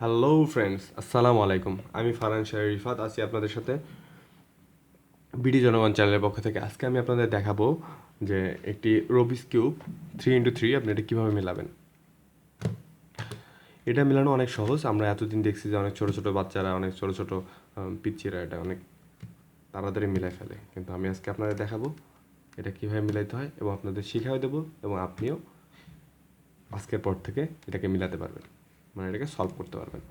Hello friends আসসালামু আলাইকুম আমি ফারহান শাহ রিফাত আছি আপনাদের সাথে বিডি জনগণ চ্যানেলের পক্ষ থেকে। আজকে আমি আপনাদের দেখাবো যে একটি Rubik's cube three into three আপনি এটা কীভাবে মেলাবেন। এটা মেলানো অনেক সহজ। আমরা এতদিন দেখছি যে অনেক ছোটো ছোটো বাচ্চারা অনেক ছোটো ছোটো আম, পিচ্চিরা এটা অনেক তাড়াতাড়ি মিলাই ফেলে। কিন্তু আমি আজকে আপনাদের দেখাবো এটা কীভাবে মিলাইতে হয় এবং আপনাদের শিখাও দেবো এবং আপনিও আজকের পর থেকে এটাকে মিলাতে পারবেন। মানে এটাকে সলভ করতে পারবেন।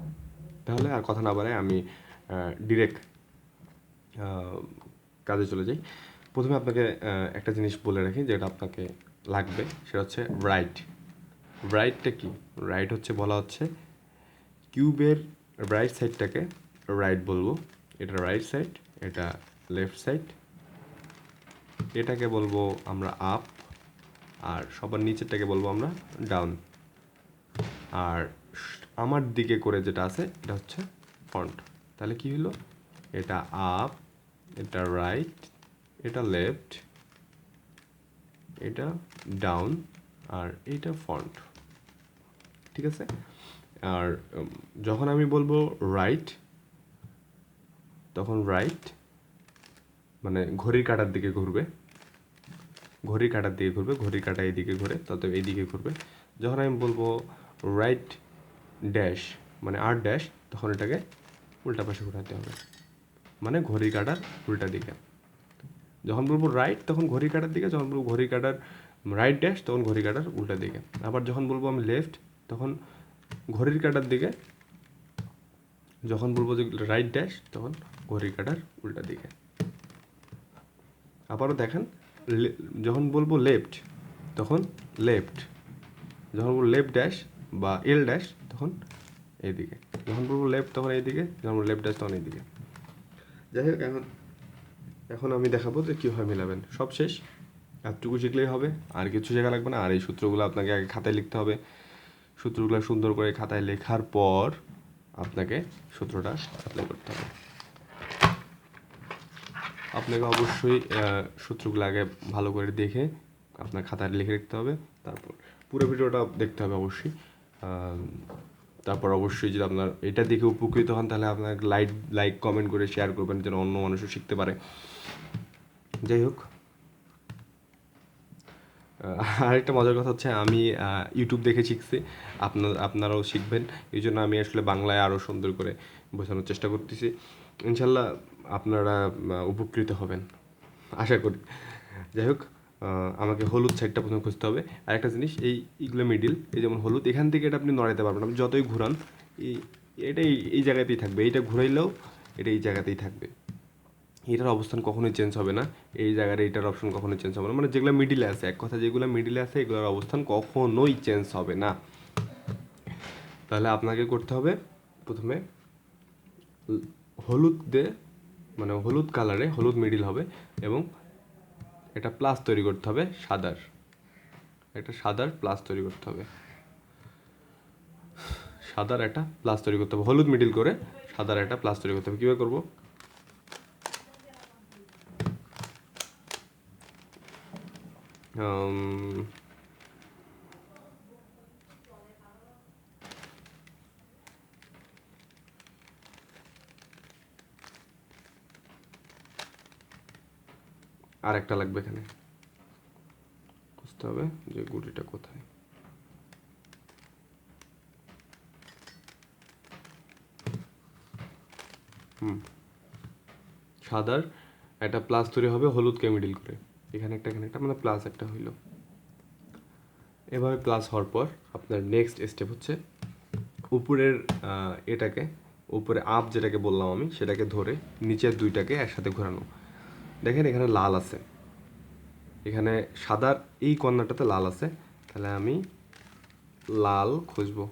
তাহলে আর কথা না বাড়ায় আমি ডিরেক্ট কাজে চলে যাই। প্রথমে আপনাকে একটা জিনিস বলে রাখি যেটা আপনাকে লাগবে, সেটা হচ্ছে রাইট রাইটটা কি? রাইট হচ্ছে, বলা হচ্ছে কিউবের রাইট সাইডটাকে রাইট বলব। এটা রাইট সাইড এটা লেফট সাইড এটাকে বলব আমরা আপ আর সবার নিচেরটাকে বলব আমরা ডাউন আর আমার দিকে করে যেটা আছে, এটা হচ্ছে ফ্রন্ট তাহলে কি হলো? এটা আপ এটা রাইট এটা লেফট এটা ডাউন আর এটা ফ্রন্ট ঠিক আছে? আর যখন আমি বলব রাইট তখন রাইট মানে ঘড়ির কাটার দিকে ঘুরবে। ঘড়ির কাটার দিকে ঘুরবে, ঘড়ির কাটা এইদিকে ঘুরে তত এইদিকে ঘুরবে। যখন আমি বলব রাইট ড্যাশ মানে আট ড্যাশ তখন এটাকে উল্টা পাশে ঘোরাতে হবে। মানে ঘড়ি কাটার উল্টা দিকে। যখন বলব রাইট তখন ঘড়ি কাটার দিকে, যখন বলব ঘড়ি কাটার রাইট ড্যাশ তখন ঘড়ি কাটার উল্টা দিকে। আবার যখন বলব আমি লেফট তখন ঘড়ির কাটার দিকে, যখন বলব যে রাইট ড্যাশ তখন ঘড়ির কাটার উল্টা দিকে। আবারও দেখেন যখন বলব লেফট তখন লেফট যখন বলব লেফট ড্যাশ বা এল ড্যাশ তখন এইদিকে। যখন বলব লেফট তখন এইদিকে, যখন লেফট ড্যাশ তখন এইদিকে। যাই হোক, এখন এখন আমি দেখাবো যে কীভাবে মেলাবেন। সব শেষ। এতটুকু শিখলেই হবে। আর কিছু শেখা লাগবে না। আর এই সূত্রগুলো আপনাকে আগে খাতায় লিখতে হবে। সূত্রগুলো সুন্দর করে খাতায় লেখার পর আপনাকে সূত্রটা অ্যাপ্লাই করতে হবে। আপনাকে অবশ্যই সূত্রগুলো আগে ভালো করে দেখে আপনার খাতায় লিখে রাখতে হবে। তারপর পুরো ভিডিওটা দেখতে হবে অবশ্যই। তারপর অবশ্যই যদি আপনার এটা দেখে উপকৃত হন, তাহলে আপনার লাইক লাইক কমেন্ট করে শেয়ার করবেন, যেন অন্য মানুষও শিখতে পারে। যাই হোক। আরেকটা মজার কথা হচ্ছে, আমি ইউটিউব দেখে শিখছি। আপনার, আপনারাও শিখবেন। এই জন্য আমি আসলে বাংলায় আরও সুন্দর করে বোঝানোর চেষ্টা করতেছি। ইনশাল্লাহ আপনারা উপকৃত হবেন। আশা করি। যাই হোক। আমাকে হলুদ সাইডটা প্রথমে খুঁজতে হবে। আর একটা জিনিস, এই ইগুলো মিডিল এই যেমন হলুদ, এখান থেকে এটা আপনি নড়াইতে পারবেন। আপনি যতই ঘুরান, এই, এটা এই জায়গাতেই থাকবে। এইটা ঘুরাইলেও এটা এই জায়গাতেই থাকবে। এটার অবস্থান কখনোই চেঞ্জ হবে না। এই জায়গার এইটার অপশন কখনোই চেঞ্জ হবে না। মানে যেগুলো মিডিলে আছে, এক কথা যেগুলো মিডিলে আছে, এগুলোর অবস্থান কখনোই চেঞ্জ হবে না। তাহলে আপনাকে করতে হবে প্রথমে হলুদ দিয়ে মানে হলুদ কালারে হলুদ মিডিল হবে এবং এটা প্লাস তৈরি করতে হবে সাদার। একটা সাদার প্লাস তৈরি করতে হবে। সাদার একটা প্লাস তৈরি করতে হবে। হলুদ মিডিল করে সাদার একটা প্লাস তৈরি করতে হবে। কীভাবে করব? Um, আর একটা লাগবে এখানে। বুঝতে হবে যে গুটিটা কোথায়। হুম। সাদার একটা প্লাস তৈরি হবে হলুদকে মিডিল করে। এখানে একটা এখানে একটা মানে প্লাস একটা হইল। এভাবে প্লাস হওয়ার পর আপনার নেক্সট স্টেপ হচ্ছে উপরের এটাকে, উপরে আপ যেটাকে বললাম আমি, সেটাকে ধরে নিচের দুইটাকে একসাথে ঘোরানো। দেখেন এখানে লাল আছে। এখানে সাদার এই কর্নারটাতে লাল আছে। তাহলে আমি লাল খুঁজবো।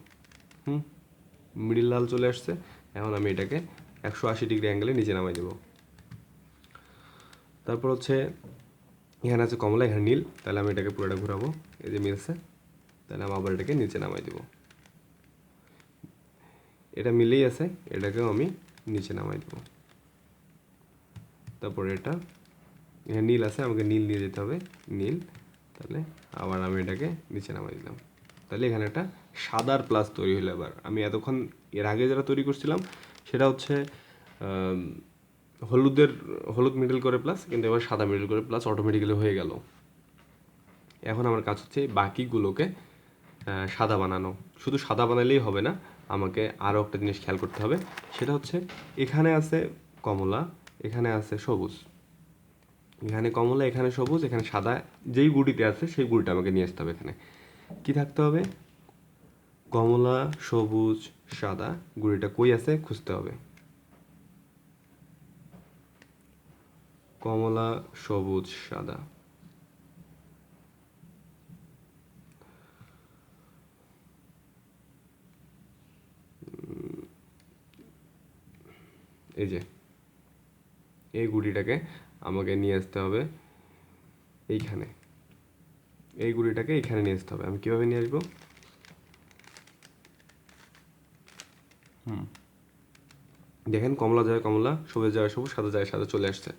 হুম মিডিল লাল চলে আসছে। এখন আমি এটাকে একশো আশি ডিগ্রি অ্যাঙ্গেলে নিচে নামাই দেবো। তারপর হচ্ছে এখানে আছে কমলা, এখানে নীল। তাহলে আমি এটাকে পুরোটা ঘুরাবো। এই যে মিলছে তাহলে আমি আবার এটাকে নিচে নামাই দেবো। এটা মিলেই আছে, এটাকেও আমি নিচে নামাই দেবো। তারপর এটা, এখানে নীল আছে, আমাকে নীল নিয়ে যেতে হবে, নীল। তাহলে আবার আমি এটাকে নিচে নামাই দিলাম। তাহলে এখানে একটা সাদার প্লাস তৈরি হলো এবার। আমি এতক্ষণ এর আগে যারা তৈরি করছিলাম, সেটা হচ্ছে হলুদের, হলুদ মিডল করে প্লাস কিন্তু এবার সাদা মিডল করে প্লাস অটোমেটিক্যালি হয়ে গেল। এখন আমার কাজ হচ্ছে বাকিগুলোকে সাদা বানানো। শুধু সাদা বানালেই হবে না, আমাকে আরও একটা জিনিস খেয়াল করতে হবে। সেটা হচ্ছে, এখানে আছে কমলা এখানে আছে সবুজ। এখানে কমলা, এখানে সবুজ, এখানে সাদা। যেই গুড়িতে আছে, সেই গুড়িটা আমাকে নিয়ে আসতে হবে এখানে। কি থাকতে হবে? কমলা, সবুজ, সাদা গুড়িটা কই আছে? খুঁজতে হবে। কমলা, সবুজ, সাদা। এই যে। এই গুড়িটাকে আমাকে নিয়ে আসতে হবে এইখানে। এই গুড়িটাকে এইখানে নিয়ে আসতে হবে। আমি কীভাবে নিয়ে আসব? হুম। দেখেন কমলা যায় কমলা সবুজ যায় সবুজ সাদা যায় সাদা চলে আসছে।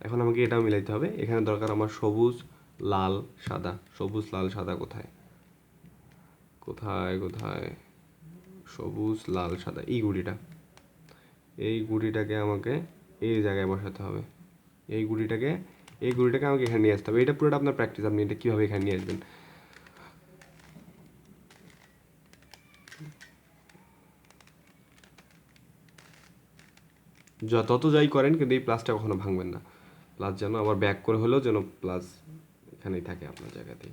এখন আমাকে এটাও মিলাইতে হবে। এখানে দরকার আমার সবুজ লাল সাদা। সবুজ লাল সাদা কোথায়? কোথায় কোথায়? সবুজ লাল সাদা। এই গুড়িটা। এই গুড়িটাকে আমাকে এই জায়গায় বসাতে হবে। এই গুড়িটাকে এই গুড়িটাকে আমাকে এখানে নিয়ে আসতে হবে। এটা পুরোটা আপনার প্র্যাকটিস আপনি এটা কীভাবে এখানে নিয়ে আসবেন? য- তত যাই করেন, কিন্তু এই প্লাসটা কখনো ভাঙবেন না। প্লাস যেন আবার ব্যাক করে হলেও যেন প্লাস এখানেই থাকে আপনার জায়গাতেই।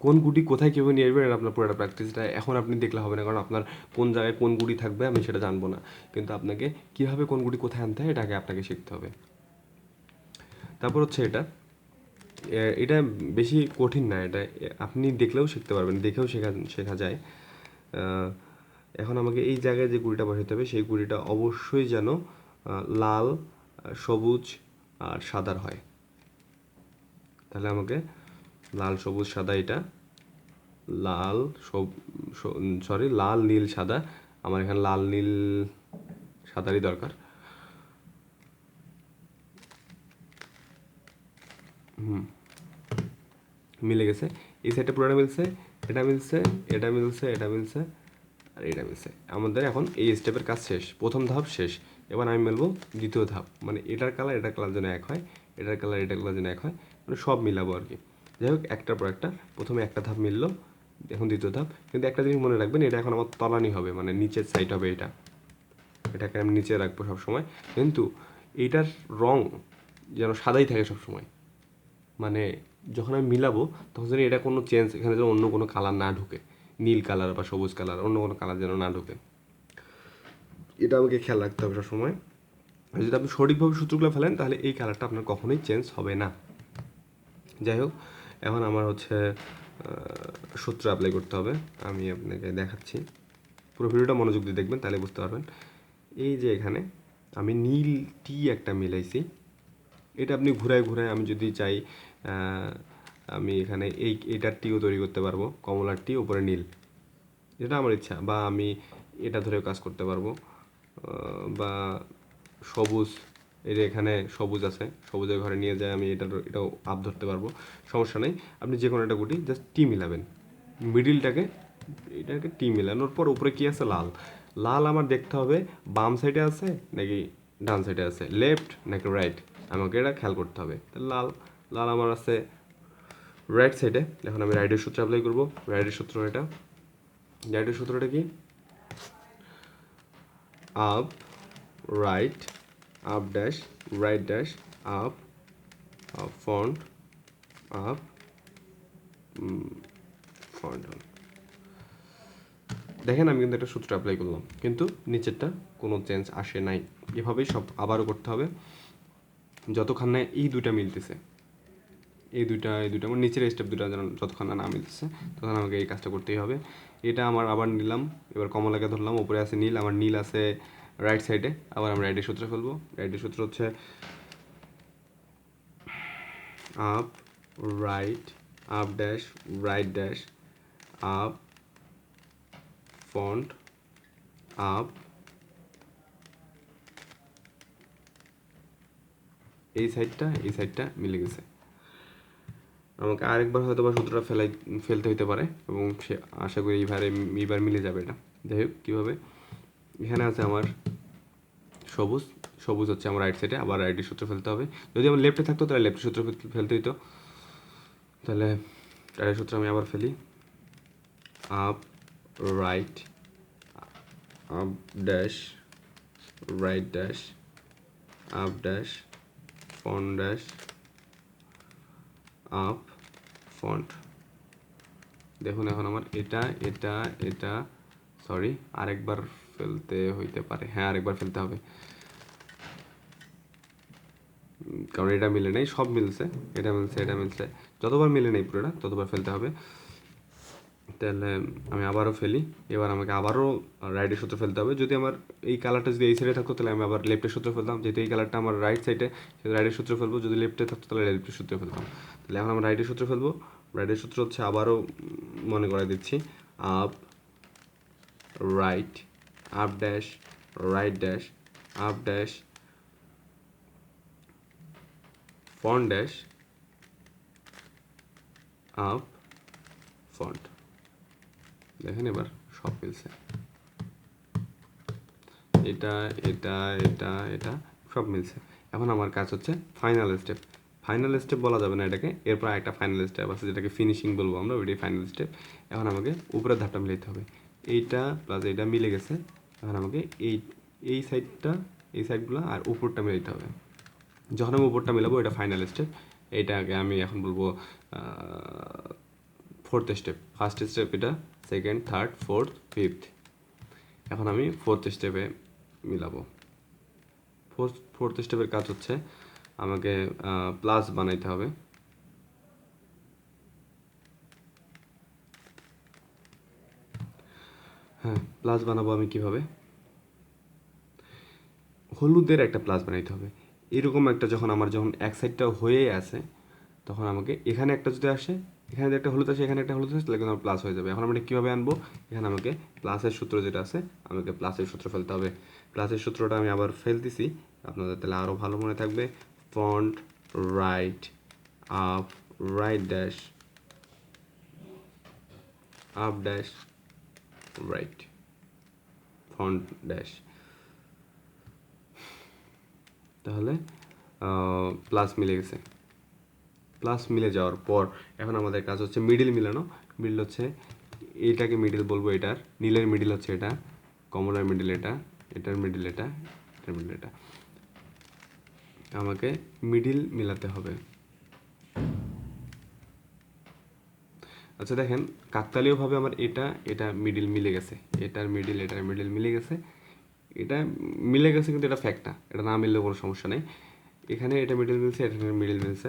কোন গুটি কোথায় কীভাবে নিয়ে আসবেন আপনার পুরোটা প্র্যাকটিসটা এখন আপনি দেখলে হবে না, কারণ আপনার কোন জায়গায় কোন গুটি থাকবে আমি সেটা জানব না। কিন্তু আপনাকে কীভাবে কোন গুটি কোথায় আনতে হয় এটাকে আপনাকে শিখতে হবে। তারপর হচ্ছে এটা। এটা বেশি কঠিন না, এটা আপনি দেখলেও শিখতে পারবেন, দেখেও শেখা শেখা যায়। এখন আমাকে এই জায়গায় যে গুড়িটা বসাতে হবে, সেই গুড়িটা অবশ্যই যেন লাল, সবুজ আর সাদার হয়। তাহলে আমাকে লাল, সবুজ, সাদা এটা। লাল, সব সরি লাল, নীল, সাদা। আমার এখানে লাল, নীল, সাদারই দরকার। হুম। মিলে গেছে। এই সাইডটা পুরোটা মিলছে, এটা মিলছে এটা মিলছে এটা মিলছে, আর এটা মিলছে। আমাদের এখন এই স্টেপের কাজ শেষ। প্রথম ধাপ শেষ। এবার আমি মেলবো দ্বিতীয় ধাপ। মানে এটার কালার এটার কালার যেন এক হয়, এটার কালার এটার কালার যেন এক হয়। মানে সব মিলাবো আর কি। যাই হোক, একটার পর একটা, প্রথমে একটা ধাপ মিললো, এখন দ্বিতীয় ধাপ। কিন্তু একটা জিনিস মনে রাখবেন, এটা এখন আমার তলানি হবে মানে নিচের সাইড হবে এটা। এটাকে আমি নিচে রাখব সবসময়। কিন্তু এইটার রং যেন সাদাই থাকে সবসময়। মানে যখন আমি মিলাবো, তখন যেন এটা কোনো চেঞ্জ এখানে যেন অন্য কোনো কালার না ঢুকে। নীল কালার বা সবুজ কালার অন্য কোনো কালার যেন না ঢুকে। এটা আমাকে খেয়াল রাখতে হবে সবসময়। আর যদি আপনি সঠিকভাবে সূত্রগুলো ফেলেন, তাহলে এই কালারটা আপনার কখনোই চেঞ্জ হবে না। যাই হোক এখন আমার হচ্ছে সূত্র অ্যাপ্লাই করতে হবে। আমি আপনাকে দেখাচ্ছি। পুরো ভিডিওটা মনোযোগ দিয়ে দেখবেন, তাহলে বুঝতে পারবেন। এই যে এখানে, আমি নীল টি একটা মিলাইছি। এটা আপনি ঘুরায় ঘুরায় আমি যদি চাই আমি এখানে এই, এটার টিও তৈরি করতে পারব, কমলার টি, উপরে নীল। যেটা আমার ইচ্ছা, বা আমি এটা ধরেও কাজ করতে পারব। বা সবুজ এই যে এখানে সবুজ আছে, সবুজের ঘরে নিয়ে যায়, আমি এটা এটাও আপ ধরতে পারব, সমস্যা নেই। আপনি যে কোনো একটা গুটি জাস্ট টি মিলাবেন। মিডিলটাকে, এটাকে টি মিলানোর পর উপরে কি আছে? লাল। লাল আমার দেখতে হবে বাম সাইডে আছে নাকি ডান সাইডে আছে? লেফট নাকি রাইট আমাকে এটা খেয়াল করতে হবে। লাল লাল আমার আছে রাইট সাইডে এখন আমি রাইটের সূত্র অ্যাপ্লাই করব। রাইটের সূত্র এটা। রাইটের সূত্রটা কি? Up right up dash right dash up front up front দেখেন আমি কিন্তু একটা সূত্র অ্যাপ্লাই করলাম, কিন্তু নিচেরটা কোনো চেঞ্জ আসে নাই। এভাবেই সব আবারও করতে হবে। যতক্ষণ না এই দুইটা মিলতেছে, এই দুইটা এই দুইটা আমার নিচের স্টেপ দুটা যেন যতক্ষণ না মিলতেছে তখন আমাকে এই কাজটা করতেই হবে। এটা আমার আবার নিলাম, এবার কমলাকে ধরলাম, উপরে আছে নীল, আমার নীল আছে রাইট সাইডে আবার আমরা রাইটের সূত্র ফেলব। রাইটের সূত্র হচ্ছে up right up dash right dash up front up এই সাইডটা এই সাইডটা মিলে গেছে। আমাকে আরেকবার হয়তো বা সূত্রটা ফেলাই, ফেলতে হইতে পারে এবং সে আশা করি এইবারে, এইবার মিলে যাবে এটা। যাই হোক, কীভাবে? এখানে আছে আমার সবুজ সবুজ হচ্ছে আমার রাইট সাইডে আবার রাইটের সূত্র ফেলতে হবে। যদি আমার লেফটে থাকতো, তাহলে লেফটের সূত্র ফেলতে হইতো। তাহলে রাইটের সূত্র আমি আবার ফেলি। Up right up dash right dash up dash front dash up front দেখুন এখন আমার এটা এটা এটা সরি আরেকবার ফেলতে হইতে পারে। হ্যাঁ আরেকবার ফেলতে হবে। কারণ এটা মিলে নেই, সব মিলছে, এটা মিলছে এটা মিলছে। যতবার মিলে নেই পুরোটা, ততবার ফেলতে হবে। তাহলে আমি আবারও ফেলি, এবার আমাকে আবারও রাইটের সূত্র ফেলতে হবে। যদি আমার এই কালারটা যদি এই সাইডে থাকতো, তাহলে আমি আবার লেফটের সূত্র ফেলতাম। যেহেতু এই কালারটা আমার রাইট সাইডে রাইটের সূত্র ফেলব। যদি লেফটে থাকতো, তাহলে লেফটের সূত্র ফেলতাম। তাহলে এখন আমরা রাইটের সূত্র ফেলব। রাইটের সূত্র হচ্ছে আবারও মনে করাই দিচ্ছি up right up dash right dash up dash front dash up front. দেখেন এবার সব মিলছে। এটা এটা এটা এটা, সব মিলছে। এখন আমার কাজ হচ্ছে ফাইনাল স্টেপ ফাইনাল স্টেপ বলা যাবে না এটাকে। এরপর একটা ফাইনাল স্টেপ আছে যেটাকে ফিনিশিং বলব আমরা, ওইটাই ফাইনাল স্টেপ এখন আমাকে উপরের ধাপটা মিলাইতে হবে। এইটা প্লাস এইটা মিলে গেছে। এখন আমাকে এই এই সাইডটা এই সাইডগুলো আর উপরটা মিলাইতে হবে। যখন আমি উপরটা মেলাবো, এটা ফাইনাল স্টেপ এইটাকে আমি এখন বলব ফোর্থ স্টেপ ফার্স্ট স্টেপ এটা সেকেন্ড থার্ড ফোর্থ ফিফথ এখন আমি ফোর্থ স্টেপে মিলাবো। ফোর্থ ফোর্থ স্টেপের কাজ হচ্ছে আমাকে প্লাস বানাইতে হবে। হ্যাঁ প্লাস বানাবো আমি কীভাবে? হলুদের একটা প্লাস বানাইতে হবে। এরকম একটা যখন আমার যখন এক সাইডটা হয়ে আছে, তখন আমাকে এখানে একটা যদি আসে, এখানে একটা হলুদ আসে, এখানে একটা হলুদ আসে, তাহলে কিন্তু আমার প্লাস হয়ে যাবে। এখন আমরা কীভাবে আনব? এখানে আমাকে প্লাসের সূত্র যেটা আছে, আমাকে প্লাসের সূত্র ফেলতে হবে। প্লাসের সূত্রটা আমি আবার ফেলতেছি। আপনাদের তাহলে আরও ভালো মনে থাকবে। Front right up right dash up dash right front dash তাহলে প্লাস মিলে গেছে। প্লাস মিলে যাওয়ার পর, এখন আমাদের কাজ হচ্ছে মিডিল মিলানো। মিডিল হচ্ছে এটাকে মিডিল বলব এটার। নীলের মিডিল হচ্ছে এটা, কমলার মিডিল এটা, এটার মিডিল এটা, এটার মিডিল এটা। আমাকে মিডিল মিলাতে হবে। আচ্ছা দেখেন, কাকতালীয়ভাবে আমার এটা এটা মিডিল মিলে গেছে। এটার মিডিল এটার মিডিল মিলে গেছে। এটা মিলে গেছে কিন্তু এটা ফ্যাক্ট না। এটা না মিললেও কোনো সমস্যা নেই। এখানে এটা মিডিল মিলছে এখানে মিডিল মিলছে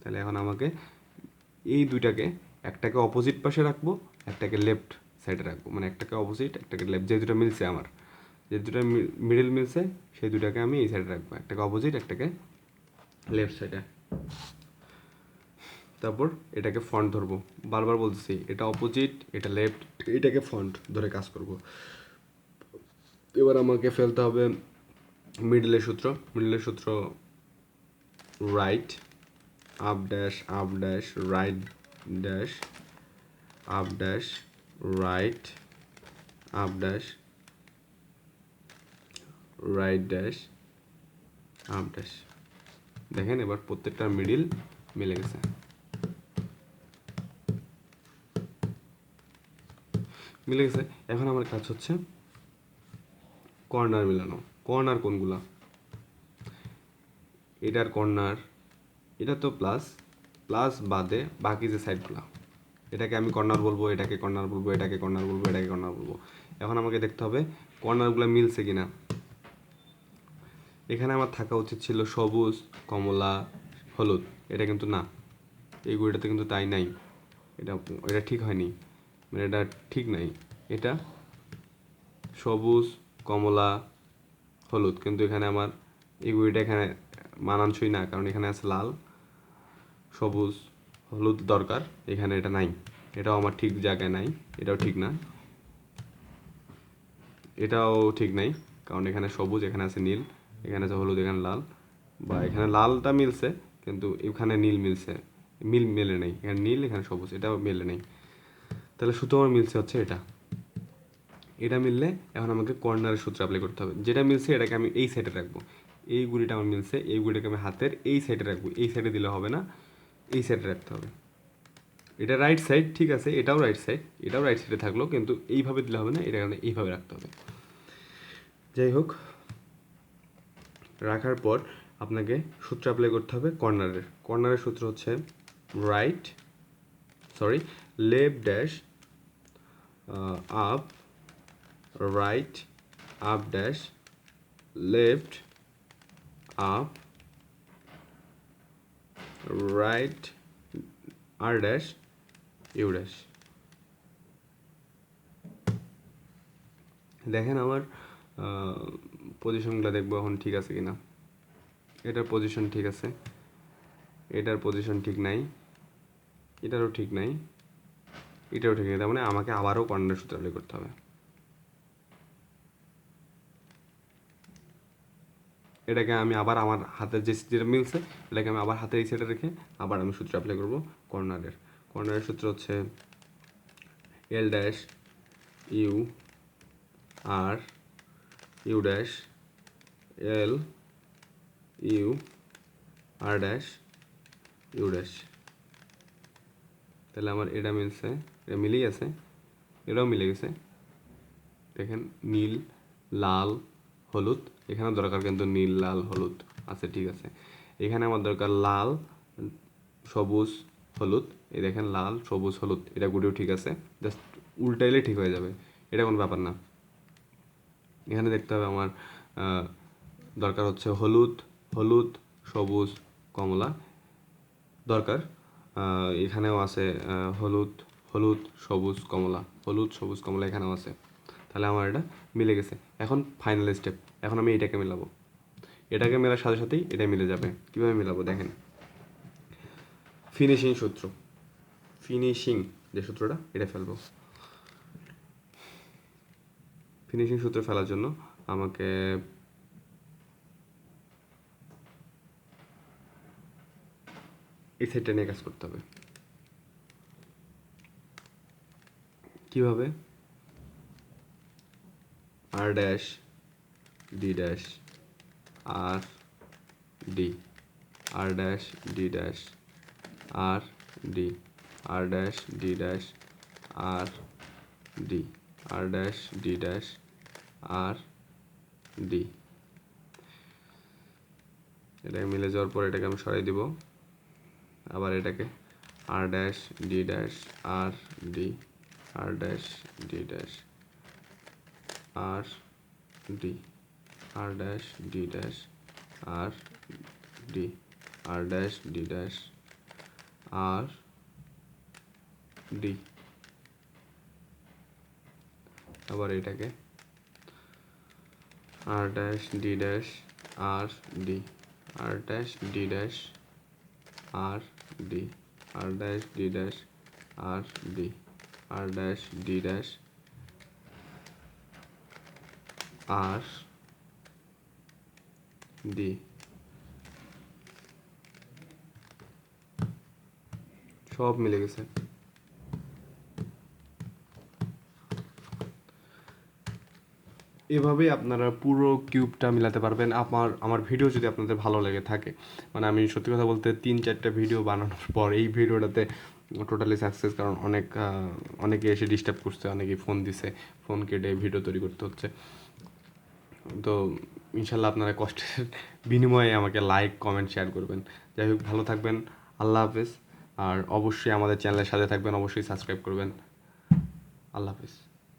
তাহলে এখন আমাকে এই দুইটাকে, একটাকে অপোজিট পাশে রাখব, একটাকে লেফট সাইডে রাখব। মানে একটাকে অপোজিট একটাকে লেফট যে দুটো মিলছে আমার। যে দুটো মিডিল মিলছে সেই দুটাকে আমি এই সাইডে রাখব। একটাকে অপোজিট একটাকে লেফট সাইডে তারপর এটাকে ফন্ট ধরবো। বারবার বলতেছি, এটা অপোজিট এটা লেফট এটাকে ফন্ট ধরে কাজ করব। এবার আমাকে ফেলতে হবে মিডলের সূত্র মিডলের সূত্র right up dash up dash right dash up dash right up dash right dash up dash দেখেন এবার প্রত্যেকটা মিডিল মিলে গেছে। মিলে গেছে। এখন আমার কাজ হচ্ছে কর্নার মিলানো। কর্নার কোনগুলা? এটার কর্নার, এটা তো প্লাস প্লাস বাদে বাকি যে সাইডগুলো এটাকে আমি কর্নার বলব, এটাকে কর্নার বলব, এটাকে কর্নার বলব, এটাকে কর্নার বলব। এখন আমাকে দেখতে হবে কর্নারগুলো মিলছে কিনা। এখানে আমার থাকা উচিত ছিল সবুজ, কমলা, হলুদ। এটা কিন্তু না। এই গুড়িটাতে কিন্তু তাই নাই। এটা এটা ঠিক হয়নি। মানে এটা ঠিক নাই। এটা সবুজ কমলা, হলুদ। কিন্তু এখানে আমার এই গুড়িটা এখানে মানানসই না, কারণ এখানে আছে লাল, সবুজ, হলুদ দরকার। এখানে এটা নাই। এটাও আমার ঠিক জায়গায় নাই, এটাও ঠিক না। এটাও ঠিক নাই, কারণ এখানে সবুজ, এখানে আছে নীল, এখানে আছে হলুদ, এখানে লাল। বা এখানে লালটা মিলছে, কিন্তু এখানে নীল মিলছে। মিল মেলে নেই। এখানে নীল, এখানে সবুজ, এটাও মেলে নেই। তাহলে সুতো আমার মিলছে হচ্ছে এটা। এটা মিললে এখন আমাকে কর্নারের সূত্র অ্যাপ্লাই করতে হবে। যেটা মিলছে এটাকে আমি এই সাইডে রাখব। এই গুড়িটা আমার মিলছে, এই গুড়িটাকে আমি হাতের এই সাইডে রাখব। এই সাইডে দিলে হবে না, এই সাইডে রাখতে হবে। এটা রাইট সাইড ঠিক আছে, এটাও রাইট সাইড এটাও রাইট সাইডে থাকল, কিন্তু এইভাবে দিলে হবে না, এটা কারণে এইভাবে রাখতে হবে। যাই হোক, রাখার পর আপনাকে সূত্র অ্যাপ্লাই করতে হবে কর্নারের। কর্নারের সূত্র হচ্ছে right sorry left dash up right up dash left up right R dash U dash দেখেন আমার পজিশনগুলো দেখব এখন ঠিক আছে কিনা। এটার পজিশন ঠিক আছে। এটার পজিশন ঠিক নাই। এটারও ঠিক নাই। এটাও ঠিক নেই। তার মানে আমাকে আবারও কর্নার সূত্র অ্যাপ্লাই করতে হবে। এটাকে আমি আবার আমার হাতের যে যেটা মিলছে, এটাকে আমি আবার হাতের এই সাইডে রেখে আবার আমি সূত্র অ্যাপ্লাই করব কর্নারের। কর্নারের সূত্র হচ্ছে L dash U R U dash L U R dash U dash তাহলে আমার এটা মিলছে, এটা মিলেই আছে, এটাও মিলে গেছে। দেখেন নীল, লাল, হলুদ এখানে দরকার কিন্তু নীল, লাল, হলুদ। আছে ঠিক আছে। এখানে আমার দরকার লাল, সবুজ, হলুদ। এই দেখেন, লাল, সবুজ, হলুদ। এটা গুটিও ঠিক আছে। জাস্ট উল্টাইলে ঠিক হয়ে যাবে। এটা কোনো ব্যাপার না। এখানে দেখতে হবে আমার দরকার হচ্ছে হলুদ হলুদ, সবুজ, কমলা। দরকার এখানেও আছে হলুদ হলুদ, সবুজ, কমলা। হলুদ, সবুজ, কমলা এখানেও আছে। তাহলে আমার এটা মিলে গেছে। এখন ফাইনাল স্টেপ এখন আমি এটাকে মেলাবো। এটাকে মেলার সাথে সাথেই এটা মিলে যাবে। কীভাবে মেলাবো দেখেন। ফিনিশিং সূত্র। ফিনিশিং যে সূত্রটা, এটা ফেলব। ফিনিশিং সূত্র ফেলার জন্য আমাকে এই সেটটা নিয়ে কাজ করতে হবে। কীভাবে? R dash D dash R D R dash D dash R D R dash D dash R D R dash D dash R D এটাকে মিলে যাওয়ার পর এটাকে আমি সরাই দিব। আবার এটাকে R dash D dash R D R dash D dash R D, R dash, D dash, R D, R dash, D dash, R D. আবার এটাকে। R dash, D dash, R D. R dash, D dash, R D. R dash, D dash, R D. R dash, D dash R D সব মিলে গেছে। এভাবেই আপনারা পুরো কিউবটা মিলাতে পারবেন। আমার আমার ভিডিও যদি আপনাদের ভালো লেগে থাকে মানে আমি সত্যি কথা বলতে তিন চারটা ভিডিও বানানোর পর এই ভিডিওটাতে টোটালি সাকসেস কারণ অনেক অনেকে এসে ডিস্টার্ব করছে, অনেকে ফোন দিছে ফোন কেটে ভিডিও তৈরি করতে হচ্ছে। তো ইনশাল্লাহ আপনারা কষ্টের বিনিময়ে আমাকে লাইক কমেন্ট শেয়ার করবেন। যাই হোক, ভালো থাকবেন। আল্লাহ হাফেজ। আর অবশ্যই আমাদের চ্যানেলের সাথে থাকবেন, অবশ্যই সাবস্ক্রাইব করবেন। আল্লাহ হাফেজ।